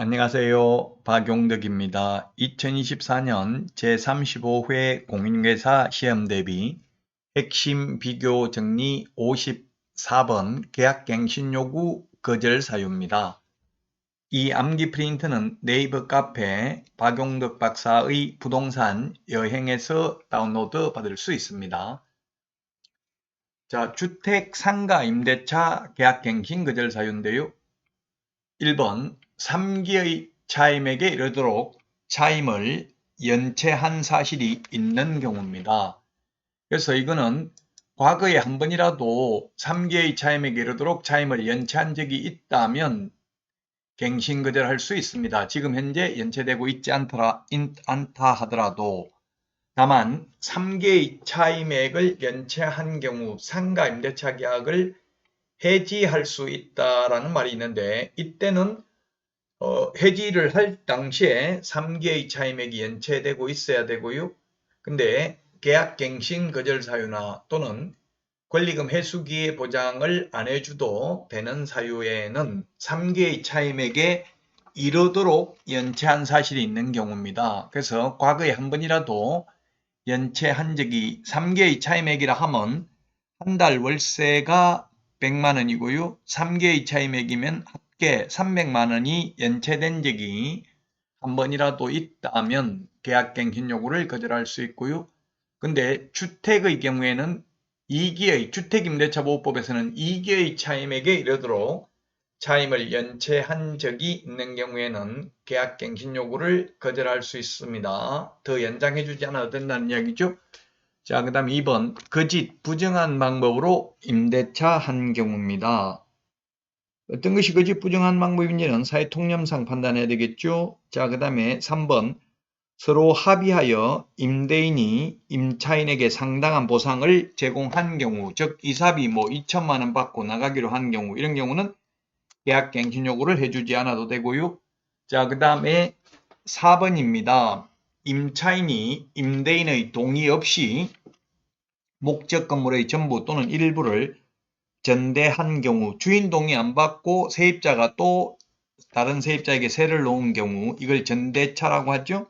안녕하세요. 박용덕입니다. 2024년 제35회 공인회사 시험 대비 핵심 비교 정리 54번 계약갱신 요구 거절 사유입니다. 이 암기 프린트는 네이버 카페 박용덕 박사의 부동산 여행에서 다운로드 받을 수 있습니다. 자, 주택 상가 임대차 계약갱신 거절 사유인데요. 1번 3기의 차임에게 이르도록 차임을 연체한 사실이 있는 경우입니다. 그래서 이거는 과거에 한 번이라도 3기의 차임에게 이르도록 차임을 연체한 적이 있다면 갱신 거절할 수 있습니다. 지금 현재 연체되고 있지 않더라, 않다 하더라도 다만 3개의 차임액을 연체한 경우 상가 임대차 계약을 해지할 수 있다라는 말이 있는데 이때는 어, 해지를 할 당시에 3개의 차임액이 연체되고 있어야 되고요. 근데 계약갱신 거절 사유나 또는 권리금 회수기의 보장을 안 해주도 되는 사유에는 3개의 차임액에 이르도록 연체한 사실이 있는 경우입니다. 그래서 과거에 한 번이라도 연체한 적이 3개의 차임액이라 하면 한 달 월세가 100만 원이고요. 3개의 차임액이면 합계 300만 원이 연체된 적이 한 번이라도 있다면 계약갱신 요구를 거절할 수 있고요. 근데 주택의 경우에는 2기의 주택임대차보호법에서는 2기의 차임에게 이르도록 차임을 연체한 적이 있는 경우에는 계약갱신 요구를 거절할 수 있습니다. 더 연장해 주지 않아도 된다는 이야기죠. 자, 그 다음 2번 거짓 부정한 방법으로 임대차 한 경우입니다. 어떤 것이 거짓 부정한 방법인지는 사회 통념상 판단해야 되겠죠. 자, 그 다음에 3번 서로 합의하여 임대인이 임차인에게 상당한 보상을 제공한 경우, 즉 이삽이 뭐 2천만 원 받고 나가기로 한 경우 이런 경우는 계약갱신 요구를 해주지 않아도 되고요. 자, 그 다음에 4번입니다. 임차인이 임대인의 동의 없이 목적 건물의 전부 또는 일부를 전대한 경우 주인 동의 안 받고 세입자가 또 다른 세입자에게 세를 놓은 경우 이걸 전대차라고 하죠.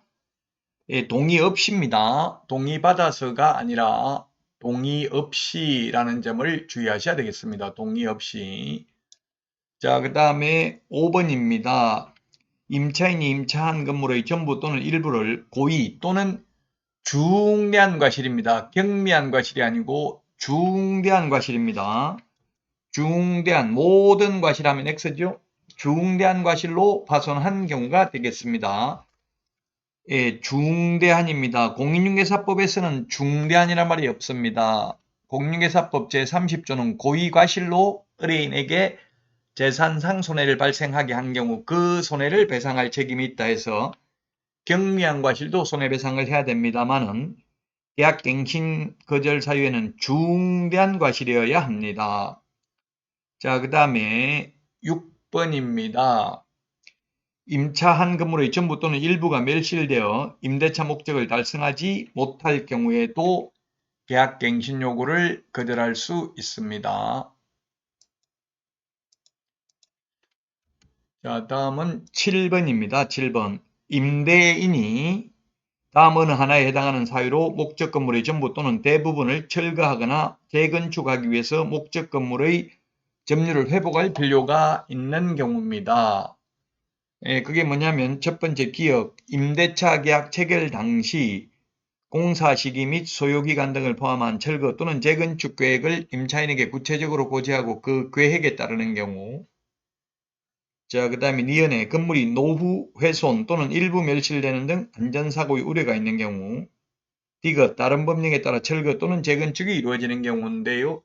예, 동의 없이입니다. 동의 받아서가 아니라 동의 없이라는 점을 주의하셔야 되겠습니다. 동의 없이. 자, 그 다음에 5번입니다. 임차인이 임차한 건물의 전부 또는 일부를 고의 또는 중대한 과실입니다. 경미한 과실이 아니고 중대한 과실입니다. 중대한 모든 과실하면 X죠. 중대한 과실로 파손한 경우가 되겠습니다. 예, 중대한입니다. 공인중개사법에서는 중대한이란 말이 없습니다. 공인중개사법 제30조는 고의과실로 의뢰인에게 재산상 손해를 발생하게 한 경우 그 손해를 배상할 책임이 있다 해서 경미한 과실도 손해배상을 해야 됩니다만은 계약 갱신 거절 사유에는 중대한 과실이어야 합니다. 자, 그 다음에 6번입니다. 임차한 건물의 전부 또는 일부가 멸실되어 임대차 목적을 달성하지 못할 경우에도 계약갱신 요구를 거절할 수 있습니다. 자, 다음은 7번입니다. 7번. 임대인이 다음 어느 하나에 해당하는 사유로 목적 건물의 전부 또는 대부분을 철거하거나 재건축하기 위해서 목적 건물의 점유를 회복할 필요가 있는 경우입니다. 예, 그게 뭐냐면 첫 번째 기억, 임대차 계약 체결 당시 공사 시기 및 소요 기간 등을 포함한 철거 또는 재건축 계획을 임차인에게 구체적으로 고지하고 그 계획에 따르는 경우 자, 그 다음에 니은에 건물이 노후 훼손 또는 일부 멸실되는 등 안전사고의 우려가 있는 경우 디귿 다른 법령에 따라 철거 또는 재건축이 이루어지는 경우인데요.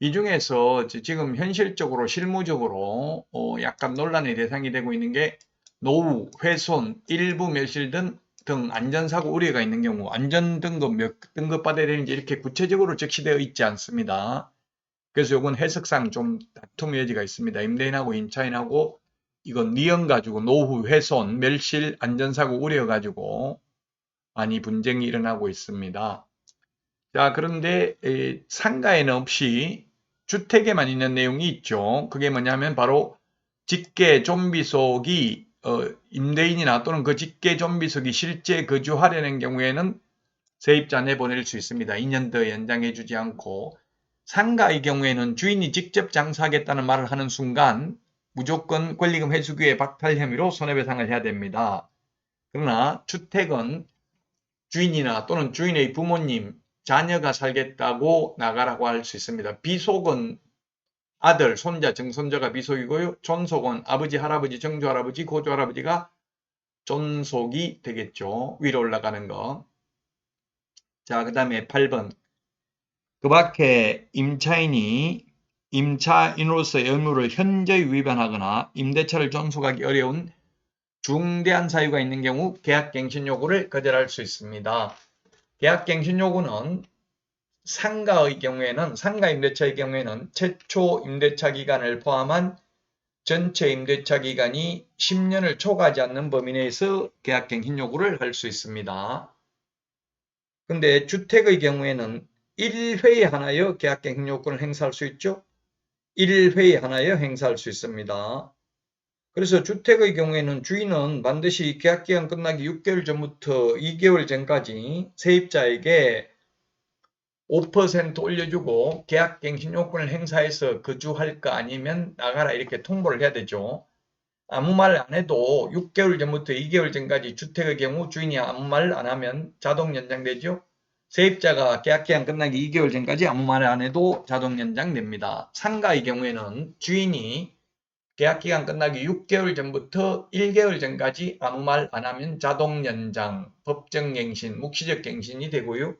이 중에서 지금 현실적으로 실무적으로 어 약간 논란의 대상이 되고 있는 게 노후, 훼손, 일부 멸실 등, 등 안전사고 우려가 있는 경우 안전등급 몇 등급 받아야 되는지 이렇게 구체적으로 적시되어 있지 않습니다. 그래서 이건 해석상 좀 다툼의 여지가 있습니다. 임대인하고 임차인하고 이건 니언 가지고 노후, 훼손, 멸실, 안전사고 우려 가지고 많이 분쟁이 일어나고 있습니다. 자, 그런데 상가에는 없이 주택에만 있는 내용이 있죠. 그게 뭐냐면 바로 직계 좀비 속이 어, 임대인이나 또는 그 직계 좀비석이 실제 거주하려는 경우에는 세입자 내보낼 수 있습니다. 2년 더 연장해 주지 않고 상가의 경우에는 주인이 직접 장사하겠다는 말을 하는 순간 무조건 권리금 회수기에 박탈 혐의로 손해배상을 해야 됩니다. 그러나 주택은 주인이나 또는 주인의 부모님, 자녀가 살겠다고 나가라고 할 수 있습니다. 비속은 아들, 손자, 증손자가 비속이고요. 존속은 아버지, 할아버지, 정조 할아버지, 고조 할아버지가 존속이 되겠죠. 위로 올라가는 거. 자, 그 다음에 8번. 그 밖에 임차인이 임차인으로서의 의무를 현저히 위반하거나 임대차를 존속하기 어려운 중대한 사유가 있는 경우 계약갱신 요구를 거절할 수 있습니다. 계약갱신 요구는 상가의 경우에는 상가 임대차의 경우에는 최초 임대차 기간을 포함한 전체 임대차 기간이 10년을 초과하지 않는 범위 내에서 계약갱신 요구를 할 수 있습니다. 근데 주택의 경우에는 1회에 하나여 계약갱신 요건을 행사할 수 있죠. 1회에 하나여 행사할 수 있습니다. 그래서 주택의 경우에는 주인은 반드시 계약기간 끝나기 6개월 전부터 2개월 전까지 세입자에게 5% 올려주고 계약갱신 요건을 행사해서 거주할까 아니면 나가라 이렇게 통보를 해야 되죠. 아무 말 안 해도 6개월 전부터 2개월 전까지 주택의 경우 주인이 아무 말 안 하면 자동 연장되죠. 세입자가 계약기간 끝나기 2개월 전까지 아무 말 안 해도 자동 연장됩니다. 상가의 경우에는 주인이 계약 기간 끝나기 6개월 전부터 1개월 전까지 아무 말 안 하면 자동 연장, 법정 갱신, 묵시적 갱신이 되고요.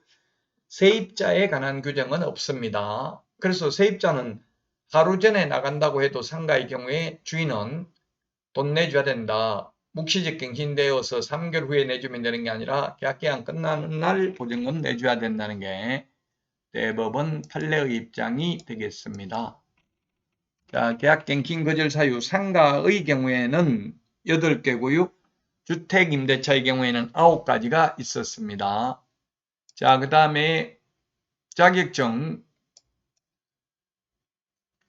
세입자에 관한 규정은 없습니다. 그래서 세입자는 하루 전에 나간다고 해도 상가의 경우에 주인은 돈 내줘야 된다. 묵시적 갱신되어서 3개월 후에 내주면 되는 게 아니라 계약 기간 끝나는 날 보증금 내줘야 된다는 게 대법원 판례의 입장이 되겠습니다. 자, 계약갱신 거절 사유 상가의 경우에는 8개고요. 주택 임대차의 경우에는 9가지가 있었습니다. 자, 그 다음에 자격증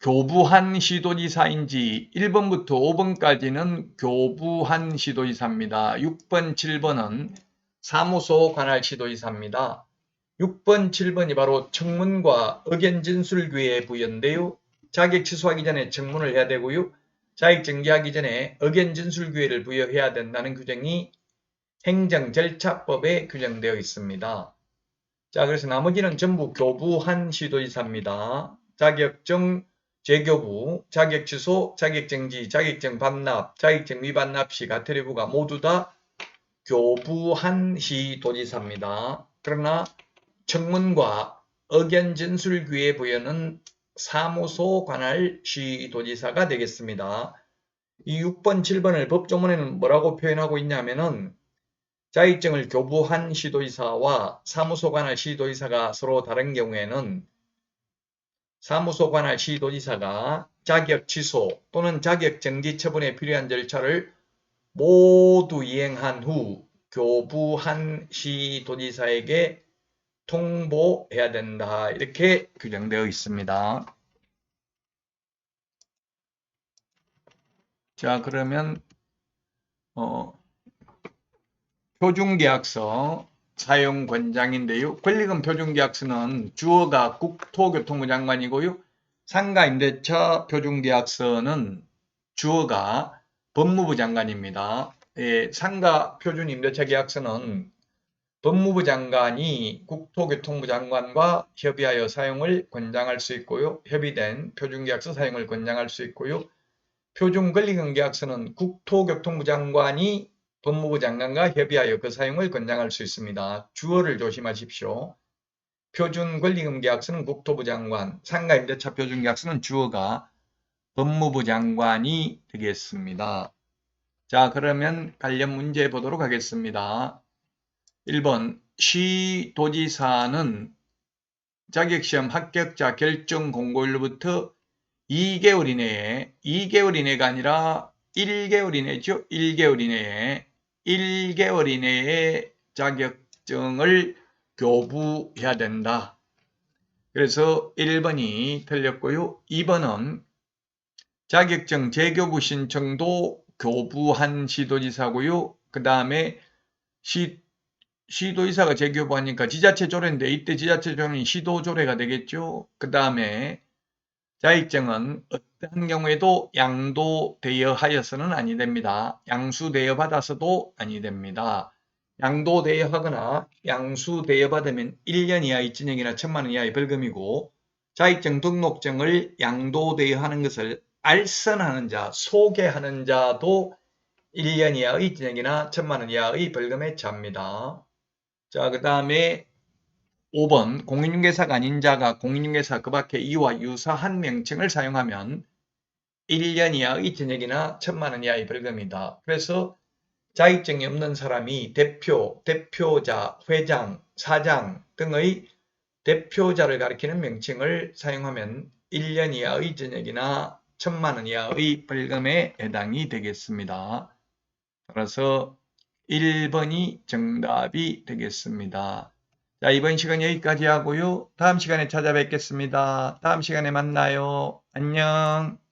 교부한 시도지사인지 1번부터 5번까지는 교부한 시도지사입니다. 6번, 7번은 사무소 관할 시도지사입니다. 6번, 7번이 바로 청문과 의견 진술규에 부여인데요. 자격 취소하기 전에 청문을 해야 되고요. 자격 정지하기 전에 의견 진술규회를 부여해야 된다는 규정이 행정 절차법에 규정되어 있습니다. 자, 그래서 나머지는 전부 교부한 시도지사입니다. 자격증 재교부, 자격 취소, 자격 정지, 자격증 반납, 자격증 미반납 시 가태료부가 모두 다 교부한 시도지사입니다. 그러나 청문과 의견 진술규의 부여는 사무소 관할 시도지사가 되겠습니다. 이 6번, 7번을 법조문에는 뭐라고 표현하고 있냐면은 자격증을 교부한 시도지사와 사무소 관할 시도지사가 서로 다른 경우에는 사무소 관할 시도지사가 자격 취소 또는 자격 정지 처분에 필요한 절차를 모두 이행한 후 교부한 시도지사에게 통보해야 된다. 이렇게 규정되어 있습니다. 자, 그러면 어, 표준계약서 사용 권장인데요. 권리금 표준계약서는 주어가 국토교통부 장관이고요. 상가 임대차 표준계약서는 주어가 법무부 장관입니다. 예, 상가 표준 임대차 계약서는 법무부 장관이 국토교통부 장관과 협의하여 사용을 권장할 수 있고요. 협의된 표준계약서 사용을 권장할 수 있고요. 표준권리금 계약서는 국토교통부 장관이 법무부 장관과 협의하여 그 사용을 권장할 수 있습니다. 주어를 조심하십시오. 표준권리금 계약서는 국토부 장관, 상가임대차 표준계약서는 주어가 법무부 장관이 되겠습니다. 자, 그러면 관련 문제 보도록 하겠습니다. 1번 시 도지사는 자격시험 합격자 결정 공고일로부터 2개월 이내에 2개월 이내가 아니라 1개월 이내죠. 1개월 이내에 1개월 이내에 자격증을 교부해야 된다. 그래서 1번이 틀렸고요. 2번은 자격증 재교부 신청도 교부한 시도지사고요. 그 다음에 시, 시도지사가 재교부하니까 지자체 조례인데 이때 지자체 조례는 시도조례가 되겠죠. 그 다음에 자익증은 어떠한 경우에도 양도대여하여서는 아니 됩니다. 양수대여받아서도 아니 됩니다. 양도대여하거나 양수대여받으면 1년 이하의 징역이나 천만 원 이하의 벌금이고 자익증 등록증을 양도대여하는 것을 알선하는 자, 소개하는 자도 1년 이하의 징역이나 천만 원 이하의 벌금에 처합니다. 자, 그 다음에 5번 공인중개사가 아닌 자가 공인중개사 그 밖에 이와 유사한 명칭을 사용하면 1년 이하의 징역이나 천만 원 이하의 벌금이다. 그래서 자격증이 없는 사람이 대표, 대표자, 회장, 사장 등의 대표자를 가리키는 명칭을 사용하면 1년 이하의 징역이나 천만 원 이하의 벌금에 해당이 되겠습니다. 따라서 1번이 정답이 되겠습니다. 자, 이번 시간 여기까지 하고요. 다음 시간에 찾아뵙겠습니다. 다음 시간에 만나요. 안녕.